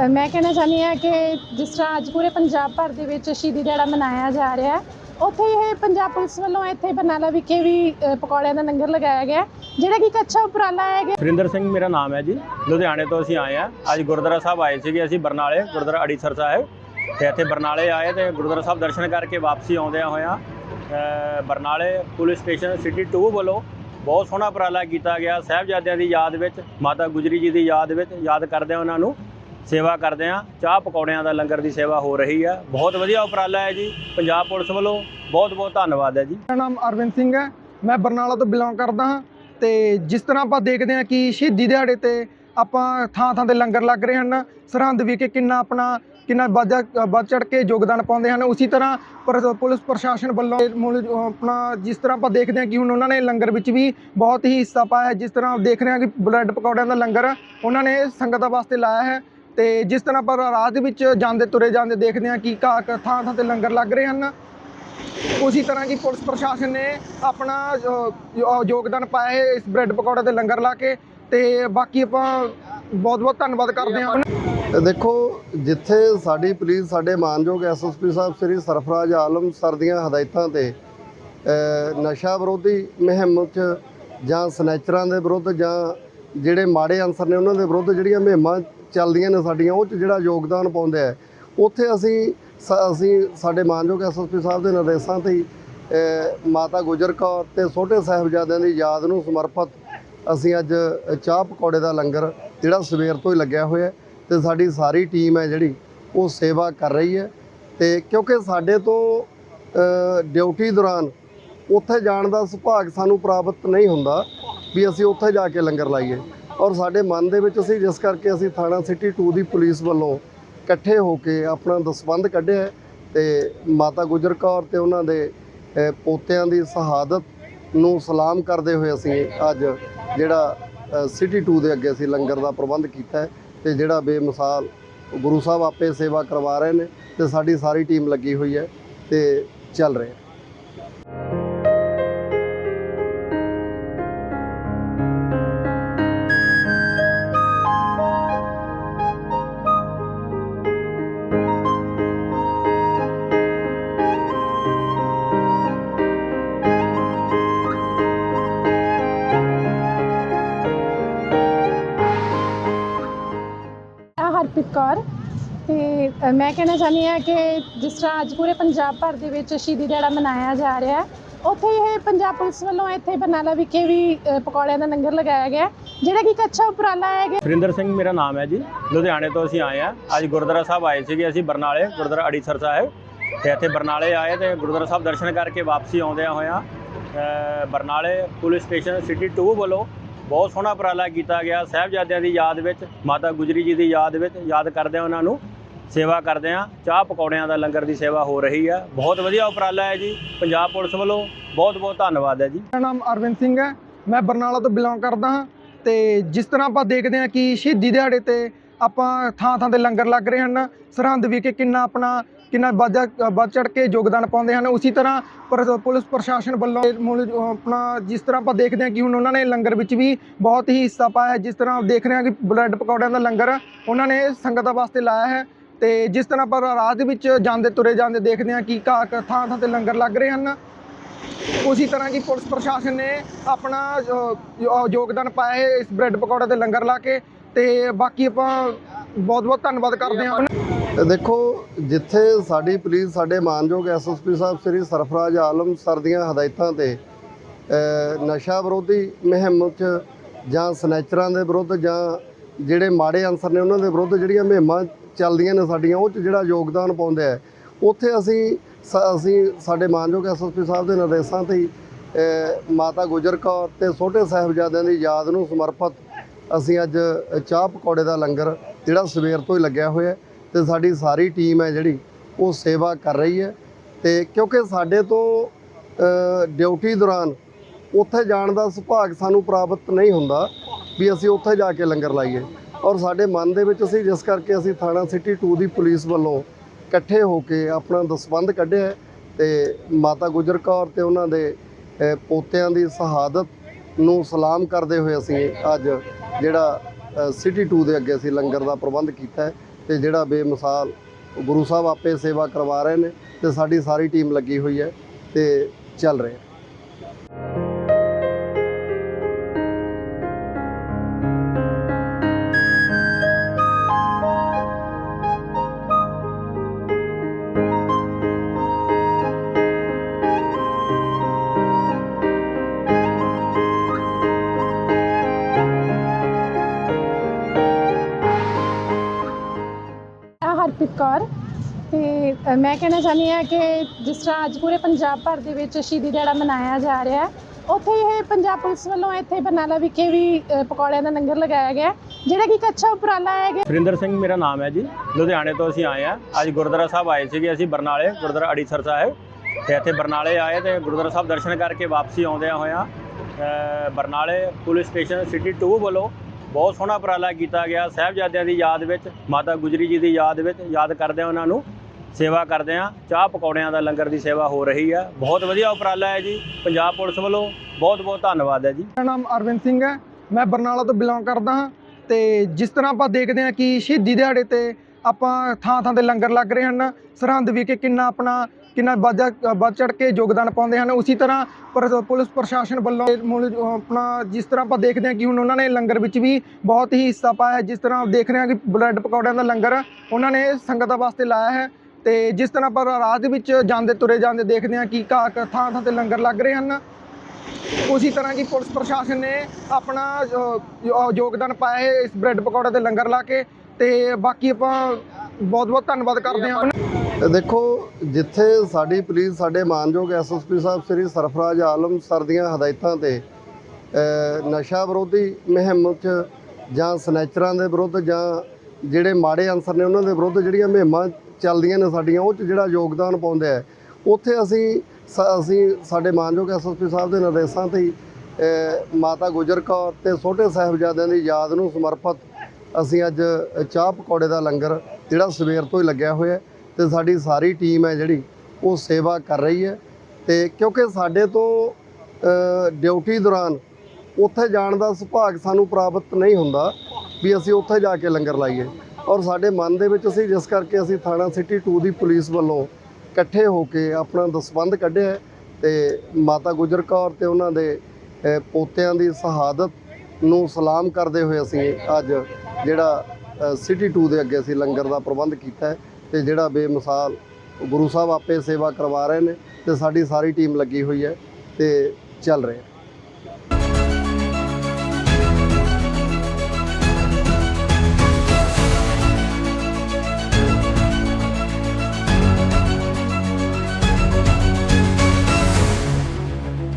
ਮੈਂ ਕਹਿਣਾ ਚਾਹੁੰਦੀ ਹਾਂ ਕਿ ਜਿਸ ਤਰ੍ਹਾਂ ਅੱਜ ਪੂਰੇ ਪੰਜਾਬ ਭਰ ਦੇ ਵਿੱਚ ਸ਼ਹੀਦੀ ਦਿਹਾੜਾ ਮਨਾਇਆ ਜਾ ਰਿਹਾ ਹੈ, ਉੱਥੇ ਇਹ ਪੰਜਾਬ ਪੁਲਿਸ ਵੱਲੋਂ ਇੱਥੇ ਬਰਨਾਲਾ ਵਿਖੇ ਵੀ ਪਕੌੜਿਆਂ ਦਾ ਲੰਗਰ ਲਗਾਇਆ ਗਿਆ ਜਿਹੜਾ ਕਿ ਇੱਕ ਅੱਛਾ ਉਪਰਾਲਾ ਹੈ ਕਿ ਸੁਰਿੰਦਰ ਸਿੰਘ ਮੇਰਾ ਨਾਮ ਹੈ ਜੀ, ਲੁਧਿਆਣੇ ਤੋਂ ਅਸੀਂ ਆਏ ਆ ਅੱਜ ਗੁਰਦੁਆਰਾ ਸਾਹਿਬ ਆਏ ਸੀਗੇ ਅਸੀਂ ਬਰਨਾਲੇ, ਗੁਰਦੁਆਰਾ ਅੜੀਸਰ ਸਾਹਿਬ। ਤੇ ਇੱਥੇ ਬਰਨਾਲੇ ਆਏ ਤੇ ਗੁਰਦੁਆਰਾ ਸਾਹਿਬ ਦਰਸ਼ਨ ਕਰਕੇ ਵਾਪਸੀ ਆਉਂਦਿਆਂ ਹੋਇਆਂ ਬਰਨਾਲੇ ਪੁਲਿਸ ਸਟੇਸ਼ਨ ਸਿਟੀ 2 ਵੱਲੋਂ ਬਹੁਤ ਸੋਹਣਾ ਉਪਰਾਲਾ ਕੀਤਾ ਗਿਆ। ਸਾਹਿਬਜ਼ਾਦਿਆਂ ਦੀ ਯਾਦ ਵਿੱਚ, ਮਾਤਾ ਗੁਜਰੀ ਜੀ ਦੀ ਯਾਦ ਵਿੱਚ, ਯਾਦ ਕਰਦੇ ਉਹਨਾਂ ਨੂੰ। ਸੇਵਾ ਕਰਦੇ ਆ ਚਾਹ ਪਕੌੜਿਆਂ ਦਾ ਲੰਗਰ ਦੀ ਸੇਵਾ ਹੋ ਰਹੀ ਹੈ। ਬਹੁਤ ਵਧੀਆ ਉਪਰਾਲਾ ਹੈ ਜੀ। ਪੰਜਾਬ ਪੁਲਿਸ ਵੱਲੋਂ ਬਹੁਤ ਬਹੁਤ ਧੰਨਵਾਦ ਹੈ ਜੀ। ਮੇਰਾ ਨਾਮ ਅਰਵਿੰਦ ਸਿੰਘ ਹੈ। ਮੈਂ ਬਰਨਾਲਾ ਤੋਂ ਬਿਲੋਂਗ ਕਰਦਾ ਹਾਂ ਤੇ ਜਿਸ ਤਰ੍ਹਾਂ ਆਪਾਂ ਦੇਖਦੇ ਹਾਂ ਕਿ ਸ਼ਹੀਦੀ ਦਿਹਾੜੇ ਤੇ ਆਪਾਂ ਥਾਂ ਥਾਂ ਤੇ ਲੰਗਰ ਲੱਗ ਰਹੇ ਹਨ, ਸਰਹੰਦ ਵਿਖੇ ਕਿੰਨਾ ਆਪਣਾ, ਕਿੰਨਾ ਵੱਧ ਵੱਧ ਚੜ ਕੇ ਯੋਗਦਾਨ ਪਾਉਂਦੇ ਹਨ, ਉਸੇ ਤਰ੍ਹਾਂ ਪਰ- ਪੁਲਿਸ ਪ੍ਰਸ਼ਾਸਨ ਵੱਲੋਂ ਆਪਣਾ ਜਿਸ ਤਰ੍ਹਾਂ ਆਪਾਂ ਦੇਖਦੇ ਹਾਂ ਕਿ ਹੁਣ ਉਹਨਾਂ ਨੇ ਲੰਗਰ ਵਿੱਚ ਵੀ ਬਹੁਤ ਹੀ ਹਿੱਸਾ ਪਾਇਆ ਹੈ, ਜਿਸ ਤਰ੍ਹਾਂ ਦੇਖ ਰਹੇ ਹਾਂ ਕਿ ਬ੍ਰੈਡ ਪਕੌੜਿਆਂ ਦਾ ਲੰਗਰ ਉਹਨਾਂ ਨੇ ਸੰਗਤਾਂ ਵਾਸਤੇ ਲਾਇਆ ਹੈ। ਤੇ ਜਿਸ ਤਰ੍ਹਾਂ ਆਪਾਂ ਰਾਹ ਦੇ ਵਿੱਚ ਜਾਂਦੇ, ਤੁਰੇ ਜਾਂਦੇ ਦੇਖਦੇ ਹਾਂ ਕਿ ਘਾਹ ਥਾਂ ਥਾਂ ਤੇ ਲੰਗਰ ਲੱਗ ਰਹੇ ਹਨ। ਉਸੇ ਤਰ੍ਹਾਂ ਕੀ ਪੁਲਿਸ ਪ੍ਰਸ਼ਾਸਨ ਨੇ ਆਪਣਾ ਯੋਗਦਾਨ ਪਾਇਆ ਹੈ ਇਸ ਬ੍ਰੈਡ ਪਕੌੜੇ ਤੇ ਲੰਗਰ ਲਾ ਕੇ ਤੇ ਬਾਕੀ ਆਪਾਂ ਬਹੁਤ ਬਹੁਤ ਧੰਨਵਾਦ ਕਰਦੇ ਹਾਂ। ਦੇਖੋ, ਜਿੱਥੇ ਸਾਡੀ ਪੁਲਿਸ, ਸਾਡੇ ਮਾਨਯੋਗ ਐਸਐਸਪੀ ਸਾਹਿਬ ਸ੍ਰੀ ਸਰਫਰਾਜ਼ ਆਲਮ ਸਰ ਦੀਆਂ ਹਦਾਇਤਾਂ ਤੇ ਨਸ਼ਾ ਵਿਰੋਧੀ ਮੁਹਿੰਮ 'ਚ ਜਾਂ ਸਨੈਚਰਾਂ ਦੇ ਵਿਰੁੱਧ ਜਾਂ ਜਿਹੜੇ ਮਾੜੇ ਅਨਸਰ ਨੇ ਉਹਨਾਂ ਦੇ ਵਿਰੁੱਧ ਜਿਹੜੀਆਂ ਮੁਹਿੰਮਾਂ ਚੱਲਦੀਆਂ ਨੇ ਸਾਡੀਆਂ ਉਹ 'ਚ ਜਿਹੜਾ ਯੋਗਦਾਨ ਪਾਉਂਦੇ ਹੈ ਉੱਥੇ ਅਸੀਂ ਸ- ਅਸੀਂ ਸਾਡੇ ਮਾਨਯੋਗ ਐਸਐਸਪੀ ਸਾਹਿਬ ਦੇ ਨਿਰਦੇਸ਼ਾਂ ਤੇ ਹੀ, ਮਾਤਾ ਗੁਜਰ ਕੌਰ ਤੇ ਛੋਟੇ ਸਾਹਿਬਜ਼ਾਦਿਆਂ ਦੀ ਯਾਦ ਨੂੰ ਸਮਰਪਿਤ ਅਸੀਂ ਅੱਜ ਚਾਹ ਪਕੌੜੇ ਦਾ ਲੰਗਰ ਜਿਹੜਾ ਸਵੇਰ ਤੋਂ ਹੀ ਲੱਗਿਆ ਹੋਇਆ ਹੈ ਤੇ ਸਾਡੀ ਸਾਰੀ ਟੀਮ ਹੈ ਜਿਹੜੀ ਉਹ ਸੇਵਾ ਕਰ ਰਹੀ ਹੈ। ਤੇ ਕਿਉਂਕਿ ਸਾਡੇ ਤੋਂ ਡਿਊਟੀ ਦੌਰਾਨ ਉੱਥੇ ਜਾਣ ਦਾ ਸੁਭਾਗ ਸਾਨੂੰ ਪ੍ਰਾਪਤ ਨਹੀਂ ਹੁੰਦਾ ਵੀ ਅਸੀਂ ਉੱਥੇ ਜਾ ਕੇ ਲੰਗਰ ਲਾਈਏ। ਔਰ ਸਾਡੇ ਮਨ ਦੇ ਵਿੱਚ ਅਸੀਂ ਜਿਸ ਕਰਕੇ ਅਸੀਂ ਥਾਣਾ ਸਿਟੀ 2 ਦੀ ਪੁਲਿਸ ਵੱਲੋਂ ਇਕੱਠੇ ਹੋ ਕੇ ਆਪਣਾ ਦਸਵੰਧ ਕੱਢਿਆ ਹੈ ਤੇ ਮਾਤਾ ਗੁਜਰ ਕੌਰ ਤੇ ਉਹਨਾਂ ਦੇ ਪੋਤਿਆਂ ਦੀ ਸ਼ਹਾਦਤ ਨੂੰ ਸਲਾਮ ਕਰਦੇ ਹੋਏ ਅਸੀਂ ਅੱਜ ਜਿਹੜਾ ਸਿਟੀ 2 ਦੇ ਅੱਗੇ ਅਸੀਂ ਲੰਗਰ ਦਾ ਪ੍ਰਬੰਧ ਕੀਤਾ ਹੈ ਤੇ ਜਿਹੜਾ ਬੇਮਿਸਾਲ ਗੁਰੂ ਸਾਹਿਬ ਆਪੇ ਸੇਵਾ ਕਰਵਾ ਰਹੇ ਨੇ ਤੇ ਸਾਡੀ ਸਾਰੀ ਟੀਮ ਲੱਗੀ ਹੋਈ ਹੈ ਤੇ ਚੱਲ ਰਿਹਾ ਤੇ ਮੈਂ ਕਹਿਣਾ ਚਾਹੁੰਦੀ ਹਾਂ ਕਿ ਜਿਸ ਤਰ੍ਹਾਂ ਅੱਜ ਪੂਰੇ ਪੰਜਾਬ ਭਰ ਦੇ ਵਿੱਚ ਸ਼ਹੀਦੀ ਦਿਹਾੜਾ ਮਨਾਇਆ ਜਾ ਰਿਹਾ ਹੈ ਉੱਥੇ ਇਹ ਪੰਜਾਬ ਪੁਲਿਸ ਵੱਲੋਂ ਇੱਥੇ ਬਰਨਾਲਾ ਵਿਖੇ ਵੀ ਅ, ਪਕੌੜਿਆਂ ਦਾ ਲੰਗਰ ਲਗਾਇਆ ਗਿਆ ਹੈ, ਜਿਹੜਾ ਕਿ ਇੱਕ ਅੱਛਾ ਉਪਰਾਲਾ ਹੈ ਕਿ ਸੁਰਿੰਦਰ ਸਿੰਘ ਮੇਰਾ ਨਾਮ ਹੈ ਜੀ ਲੁਧਿਆਣੇ ਤੋਂ ਅਸੀਂ ਆਏ ਆ ਅੱਜ ਗੁਰਦੁਆਰਾ ਸਾਹਿਬ ਆਏ ਸੀਗੇ ਅਸੀਂ ਬਰਨਾਲੇ ਗੁਰਦੁਆਰਾ ਅੜੀਸਰ ਸਾਹਿਬ। ਤੇ ਇੱਥੇ ਬਰਨਾਲੇ ਆਏ ਤੇ ਗੁਰਦੁਆਰਾ ਸਾਹਿਬ ਦਰਸ਼ਨ ਕਰਕੇ ਵਾਪਸੀ ਆਉਂਦਿਆਂ ਹੋਇਆਂ ਅ, ਬਰਨਾਲੇ ਪੁਲਿਸ ਸਟੇਸ਼ਨ ਸਿਟੀ 2 ਵੱਲੋਂ ਬਹੁਤ ਸੋਹਣਾ ਉਪਰਾਲਾ ਕੀਤਾ ਗਿਆ। ਸਾਹਿਬਜ਼ਾਦਿਆਂ ਦੀ ਯਾਦ ਵਿੱਚ ਮਾਤਾ ਗੁਜਰੀ ਜੀ ਦੀ ਯਾਦ ਵਿੱਚ ਯਾਦ ਕਰਦੇ ਉਹਨਾਂ ਨੂੰ। ਸੇਵਾ ਕਰਦੇ ਆ ਚਾਹ ਪਕੌੜਿਆਂ ਦਾ ਲੰਗਰ ਦੀ ਸੇਵਾ ਹੋ ਰਹੀ ਹੈ। ਬਹੁਤ ਵਧੀਆ ਉਪਰਾਲਾ ਹੈ ਜੀ। ਪੰਜਾਬ ਪੁਲਿਸ ਵੱਲੋਂ ਬਹੁਤ ਬਹੁਤ ਧੰਨਵਾਦ ਹੈ ਜੀ। ਮੇਰਾ ਨਾਮ ਅਰਵਿੰਦ ਸਿੰਘ ਹੈ। ਮੈਂ ਬਰਨਾਲਾ ਤੋਂ ਬਿਲੋਂਗ ਕਰਦਾ ਹਾਂ ਤੇ ਜਿਸ ਤਰ੍ਹਾਂ ਆਪਾਂ ਦੇਖਦੇ ਹਾਂ ਕਿ ਸ਼ਹੀਦੀ ਦਿਹਾੜੇ ਤੇ ਆਪਾਂ ਥਾਂ ਥਾਂ ਤੇ ਲੰਗਰ ਲੱਗ ਰਹੇ ਹਨ, ਸਰਹੰਦ ਵਿਖੇ ਕਿੰਨਾ ਆਪਣਾ ਕਿੰਨਾ ਵੱਧ ਵੱਧ ਚੜ ਕੇ ਯੋਗਦਾਨ ਪਾਉਂਦੇ ਹਨ, ਉਸੇ ਤਰ੍ਹਾਂ ਪਰ- ਪੁਲਿਸ ਪ੍ਰਸ਼ਾਸਨ ਵੱਲੋਂ ਆਪਣਾ ਜਿਸ ਤਰ੍ਹਾਂ ਆਪਾਂ ਦੇਖਦੇ ਹਾਂ ਕਿ ਹੁਣ ਉਹਨਾਂ ਨੇ ਲੰਗਰ ਵਿੱਚ ਵੀ ਬਹੁਤ ਹੀ ਹਿੱਸਾ ਪਾਇਆ ਹੈ, ਜਿਸ ਤਰ੍ਹਾਂ ਦੇਖ ਰਹੇ ਹਾਂ ਕਿ ਬ੍ਰੈਡ ਪਕੌੜਿਆਂ ਦਾ ਲੰਗਰ ਉਹਨਾਂ ਨੇ ਸੰਗਤਾਂ ਵਾਸਤੇ ਲਾਇਆ ਹੈ ਤੇ ਜਿਸ ਤਰ੍ਹਾਂ ਆਪਾਂ ਰਾਹ ਦੇ ਵਿੱਚ ਜਾਂਦੇ, ਤੁਰੇ ਜਾਂਦੇ ਦੇਖਦੇ ਹਾਂ ਕਿ ਘਾਹ ਥਾਂ ਥਾਂ ਤੇ ਲੰਗਰ ਲੱਗ ਰਹੇ ਹਨ। ਉਸੇ ਤਰ੍ਹਾਂ ਕੀ ਪੁਲਿਸ ਪ੍ਰਸ਼ਾਸਨ ਨੇ ਆਪਣਾ ਯੋਗਦਾਨ ਪਾਇਆ ਹੈ ਇਸ ਬ੍ਰੈਡ ਪਕੌੜੇ ਤੇ ਲੰਗਰ ਲਾ ਕੇ ਤੇ ਬਾਕੀ ਆਪਾਂ ਬਹੁਤ ਬਹੁਤ ਧੰਨਵਾਦ ਕਰਦੇ ਹਾਂ। ਦੇਖੋ, ਜਿੱਥੇ ਸਾਡੀ ਪੁਲਿਸ, ਸਾਡੇ ਮਾਨਯੋਗ ਐਸਐਸਪੀ ਸਾਹਿਬ ਸ੍ਰੀ ਸਰਫਰਾਜ਼ ਆਲਮ ਸਰ ਦੀਆਂ ਹਦਾਇਤਾਂ ਤੇ ਨਸ਼ਾ ਵਿਰੋਧੀ ਮੁਹਿੰਮ 'ਚ ਜਾਂ ਸਨੈਚਰਾਂ ਦੇ ਵਿਰੁੱਧ ਜਾਂ ਜਿਹੜੇ ਮਾੜੇ ਅਨਸਰ ਨੇ ਉਹਨਾਂ ਦੇ ਵਿਰੁੱਧ ਜਿਹੜੀਆਂ ਮੁਹਿੰਮਾਂ ਚੱਲਦੀਆਂ ਨੇ ਸਾਡੀਆਂ ਉਹ 'ਚ ਜਿਹੜਾ ਯੋਗਦਾਨ ਪਾਉਂਦੇ ਆ। ਉੱਥੇ ਅਸੀਂ ਸ- ਅਸੀਂ ਸਾਡੇ ਮਾਨਯੋਗ ਐਸਐਸਪੀ ਸਾਹਿਬ ਦੇ ਨਿਰਦੇਸ਼ਾਂ ਤੇ ਹੀ, ਮਾਤਾ ਗੁਜਰ ਕੌਰ ਤੇ ਛੋਟੇ ਸਾਹਿਬਜ਼ਾਦਿਆਂ ਦੀ ਯਾਦ ਨੂੰ ਸਮਰਪਿਤ ਅਸੀਂ ਅੱਜ ਚਾਹ ਪਕੌੜੇ ਦਾ ਲੰਗਰ ਜਿਹੜਾ ਸਵੇਰ ਤੋਂ ਹੀ ਲੱਗਿਆ ਹੋਇਆ ਹੈ ਤੇ ਸਾਡੀ ਸਾਰੀ ਟੀਮ ਹੈ ਜਿਹੜੀ ਉਹ ਸੇਵਾ ਕਰ ਰਹੀ ਹੈ। ਤੇ ਕਿਉਂਕਿ ਸਾਡੇ ਤੋਂ ਡਿਊਟੀ ਦੌਰਾਨ ਉੱਥੇ ਜਾਣ ਦਾ ਸੁਭਾਗ ਸਾਨੂੰ ਪ੍ਰਾਪਤ ਨਹੀਂ ਹੁੰਦਾ ਵੀ ਅਸੀਂ ਉੱਥੇ ਜਾ ਕੇ ਲੰਗਰ ਲਾਈਏ। ਔਰ ਸਾਡੇ ਮਨ ਦੇ ਵਿੱਚ ਅਸੀਂ ਜਿਸ ਕਰਕੇ ਅਸੀਂ ਥਾਣਾ ਸਿਟੀ 2 ਦੀ ਪੁਲਿਸ ਵੱਲੋਂ ਇਕੱਠੇ ਹੋ ਕੇ ਆਪਣਾ ਦਸਵੰਧ ਕੱਢਿਆ ਹੈ ਤੇ ਮਾਤਾ ਗੁਜਰ ਕੌਰ ਤੇ ਉਹਨਾਂ ਦੇ ਪੋਤਿਆਂ ਦੀ ਸ਼ਹਾਦਤ ਨੂੰ ਸਲਾਮ ਕਰਦੇ ਹੋਏ ਅਸੀਂ ਅੱਜ ਜਿਹੜਾ ਸਿਟੀ 2 ਦੇ ਅੱਗੇ ਅਸੀਂ ਲੰਗਰ ਦਾ ਪ੍ਰਬੰਧ ਕੀਤਾ ਹੈ ਤੇ ਜਿਹੜਾ ਬੇਮਿਸਾਲ ਗੁਰੂ ਸਾਹਿਬ ਆਪੇ ਸੇਵਾ ਕਰਵਾ ਰਹੇ ਨੇ ਤੇ ਸਾਡੀ ਸਾਰੀ ਟੀਮ ਲੱਗੀ ਹੋਈ ਹੈ ਤੇ ਚੱਲ ਰਿਹਾ ਕੌਰ ਤੇ ਅ, ਮੈਂ ਕਹਿਣਾ ਚਾਹੁੰਦੀ ਹਾਂ ਕਿ ਜਿਸ ਤਰ੍ਹਾਂ ਅੱਜ ਪੂਰੇ ਪੰਜਾਬ ਭਰ ਦੇ ਵਿੱਚ ਸ਼ਹੀਦੀ ਦਿਹਾੜਾ ਮਨਾਇਆ ਜਾ ਰਿਹਾ ਹੈ ਉੱਥੇ ਇਹ ਪੰਜਾਬ ਪੁਲਿਸ ਵੱਲੋਂ ਇੱਥੇ ਬਰਨਾਲਾ ਵਿਖੇ ਵੀ ਅ, ਪਕੌੜਿਆਂ ਦਾ ਲੰਗਰ ਲਗਾਇਆ ਗਿਆ। ਹੈ, ਜਿਹੜਾ ਕਿ ਇੱਕ ਅੱਛਾ ਉਪਰਾਲਾ ਹੈ ਕਿ ਸਿੰਘ ਮੇਰਾ ਨਾਮ ਹੈ ਜੀ। ਲੁਧਿਆਣੇ ਤੋਂ ਅਸੀਂ ਆਏ ਆ ਅੱਜ ਗੁਰਦੁਆਰਾ ਸਾਹਿਬ ਆਏ ਸੀਗੇ ਅਸੀਂ ਬਰਨਾਲੇ ਗੁਰਦੁਆਰਾ ਅੜੀਸਰ ਸਾਹਿਬ। ਤੇ ਇੱਥੇ ਬਰਨਾਲੇ ਆਏ ਤੇ ਗੁਰਦੁਆਰਾ ਸਾਹਿਬ ਦਰਸ਼ਨ ਕਰਕੇ ਵਾਪਸੀ ਆਉਂਦਿਆਂ ਹੋਇਆਂ ਅ, ਬਰਨਾਲੇ ਪੁਲਿਸ ਸਟੇਸ਼ਨ ਸਿਟੀ 2 ਵੱਲੋਂ ਬਹੁਤ ਸੋਹਣਾ ਉਪਰਾਲਾ ਕੀਤਾ ਗਿਆ ਸਾਹਿਬਜ਼ਾਦਿਆਂ ਦੀ ਯਾਦ ਵਿੱਚ, ਮਾਤਾ ਗੁਜਰੀ ਜੀ ਦੀ ਯਾਦ ਵਿੱਚ, ਯਾਦ ਕਰਦੇ ਉਹਨਾਂ ਨੂੰ, ਸੇਵਾ ਕਰਦੇ ਆ ਚਾਹ ਪਕੌੜਿਆਂ ਦਾ ਲੰਗਰ ਦੀ ਸੇਵਾ ਹੋ ਰਹੀ ਹੈ, ਬਹੁਤ ਵਧੀਆ ਉਪਰਾਲਾ ਹੈ ਜੀ, ਪੰਜਾਬ ਪੁਲਿਸ ਵੱਲੋਂ ਬਹੁਤ ਬਹੁਤ ਧੰਨਵਾਦ ਹੈ ਜੀ। ਮੇਰਾ ਨਾਮ ਅਰਵਿੰਦ ਸਿੰਘ ਹੈ, ਮੈਂ ਬਰਨਾਲਾ ਤੋਂ ਬਿਲੋਂਗ ਕਰਦਾ ਹਾਂ, ਤੇ ਜਿਸ ਤਰ੍ਹਾਂ ਆਪਾਂ ਦੇਖਦੇ ਹਾਂ ਕਿ ਸ਼ਹੀਦੀ ਦਿਹਾੜੇ ਤੇ ਆਪਾਂ ਥਾਂ ਥਾਂ ਤੇ ਲੰਗਰ ਲੱਗ ਰਹੇ ਹਨ, ਸਰਹੰਦ ਵਿਖੇ ਕਿੰਨਾ ਆਪਣਾ ਕਿੰਨਾ ਵੱਧ ਵੱਧ ਚੜ ਕੇ ਯੋਗਦਾਨ ਪਾਉਂਦੇ ਹਨ। ਉਸੇ ਤਰ੍ਹਾਂ ਪਰ- ਪੁਲਿਸ ਪ੍ਰਸ਼ਾਸਨ ਵੱਲੋਂ ਆਪਣਾ ਜਿਸ ਤਰ੍ਹਾਂ ਆਪਾਂ ਦੇਖਦੇ ਹਾਂ ਕਿ ਹੁਣ ਉਹਨਾਂ ਨੇ ਲੰਗਰ ਵਿੱਚ ਵੀ ਬਹੁਤ ਹੀ ਹਿੱਸਾ ਪਾਇਆ ਹੈ, ਜਿਸ ਤਰ੍ਹਾਂ ਦੇਖ ਰਹੇ ਹਾਂ ਕਿ ਬ੍ਰੈਡ ਪਕੌੜਿਆਂ ਦਾ ਲੰਗਰ ਉਹਨਾਂ ਨੇ ਸੰਗਤਾਂ ਵਾਸਤੇ ਲਾਇਆ ਹੈ। ਤੇ ਜਿਸ ਤਰ੍ਹਾਂ ਆਪਾਂ ਰਾਹ ਦੇ ਵਿੱਚ ਜਾਂਦੇ, ਤੁਰੇ ਜਾਂਦੇ ਦੇਖਦੇ ਹਾਂ ਕਿ ਘਾਹ ਥਾਂ ਥਾਂ ਤੇ ਲੰਗਰ ਲੱਗ ਰਹੇ ਹਨ। ਉਸੇ ਤਰ੍ਹਾਂ ਕਿ ਪੁਲਿਸ ਪ੍ਰਸ਼ਾਸਨ ਨੇ ਆਪਣਾ ਯੋਗਦਾਨ ਪਾਇਆ ਹੈ ਇਸ ਬ੍ਰੈਡ ਪਕੌੜੇ ਤੇ ਲੰਗਰ ਲਾ ਕੇ। ਤੇ ਬਾਕੀ ਆਪਾਂ ਬਹੁਤ ਬਹੁਤ ਧੰਨਵਾਦ ਕਰਦੇ ਹਾਂ। ਦੇਖੋ ਜਿੱਥੇ ਸਾਡੀ ਪੁਲਿਸ ਸਾਡੇ ਮਾਨਯੋਗ ਐਸਐਸਪੀ ਸਾਹਿਬ ਸ੍ਰੀ ਸਰਫਰਾਜ਼ ਆਲਮ ਸਰ ਦੀਆਂ ਹਦਾਇਤਾਂ ਤੇ ਨਸ਼ਾ ਵਿਰੋਧੀ ਮੁਹਿੰਮ 'ਚ ਜਾਂ ਸਨੈਚਰਾਂ ਦੇ ਵਿਰੁੱਧ ਜਾਂ ਜਿਹੜੇ ਮਾੜੇ ਅਨਸਰ ਨੇ ਉਹਨਾਂ ਦੇ ਵਿਰੁੱਧ ਜਿਹੜੀਆਂ ਮੁਹਿੰਮਾਂ ਚੱਲਦੀਆਂ ਨੇ ਸਾਡੀਆਂ ਉਹ 'ਚ ਜਿਹੜਾ ਯੋਗਦਾਨ ਪਾਉਂਦੇ ਆ ਉੱਥੇ ਅਸੀਂ ਸ- ਅਸੀਂ ਸਾਡੇ ਮਾਨਯੋਗ ਐਸਐਸਪੀ ਸਾਹਿਬ ਦੇ ਨਿਰਦੇਸ਼ਾਂ ਤੇ ਹੀ, ਮਾਤਾ ਗੁਜਰ ਕੌਰ ਤੇ ਛੋਟੇ ਸਾਹਿਬਜ਼ਾਦਿਆਂ ਦੀ ਯਾਦ ਨੂੰ ਸਮਰਪਿਤ ਅਸੀਂ ਅੱਜ ਚਾਹ ਪਕੌੜੇ ਦਾ ਲੰਗਰ ਜਿਹੜਾ ਸਵੇਰ ਤੋਂ ਹੀ ਲੱਗਿਆ ਹੋਇਆ ਤੇ ਸਾਡੀ ਸਾਰੀ ਟੀਮ ਹੈ ਜਿਹੜੀ, ਉਹ ਸੇਵਾ ਕਰ ਰਹੀ ਹੈ। ਤੇ ਕਿਉਂਕਿ ਸਾਡੇ ਤੋਂ ਡਿਊਟੀ ਦੌਰਾਨ ਉੱਥੇ ਜਾਣ ਦਾ ਸੁਭਾਗ ਸਾਨੂੰ ਪ੍ਰਾਪਤ ਨਹੀਂ ਹੁੰਦਾ ਵੀ ਅਸੀਂ ਉੱਥੇ ਜਾ ਕੇ ਲੰਗਰ ਲਾਈਏ। ਔਰ ਸਾਡੇ ਮਨ ਦੇ ਵਿੱਚ ਅਸੀਂ, ਜਿਸ ਕਰਕੇ ਅਸੀਂ ਥਾਣਾ ਸਿਟੀ 2 ਦੀ ਪੁਲਿਸ ਵੱਲੋਂ ਇਕੱਠੇ ਹੋ ਕੇ ਆਪਣਾ ਦਸਵੰਧ ਕੱਢਿਆ ਹੈ ਤੇ ਮਾਤਾ ਗੁਜਰ ਕੌਰ ਤੇ ਉਹਨਾਂ ਦੇ ਪੋਤਿਆਂ ਦੀ ਸ਼ਹਾਦਤ ਨੂੰ ਸਲਾਮ ਕਰਦੇ ਹੋਏ ਅਸੀਂ ਅੱਜ ਜਿਹੜਾ ਸਿਟੀ 2 ਦੇ ਅੱਗੇ ਅਸੀਂ ਲੰਗਰ ਦਾ ਪ੍ਰਬੰਧ ਕੀਤਾ ਹੈ। ਤੇ ਜਿਹੜਾ ਬੇਮਿਸਾਲ ਗੁਰੂ ਸਾਹਿਬ ਆਪੇ ਸੇਵਾ ਕਰਵਾ ਰਹੇ ਨੇ ਤੇ ਸਾਡੀ ਸਾਰੀ ਟੀਮ ਲੱਗੀ ਹੋਈ ਹੈ ਤੇ ਚੱਲ ਰਿਹਾ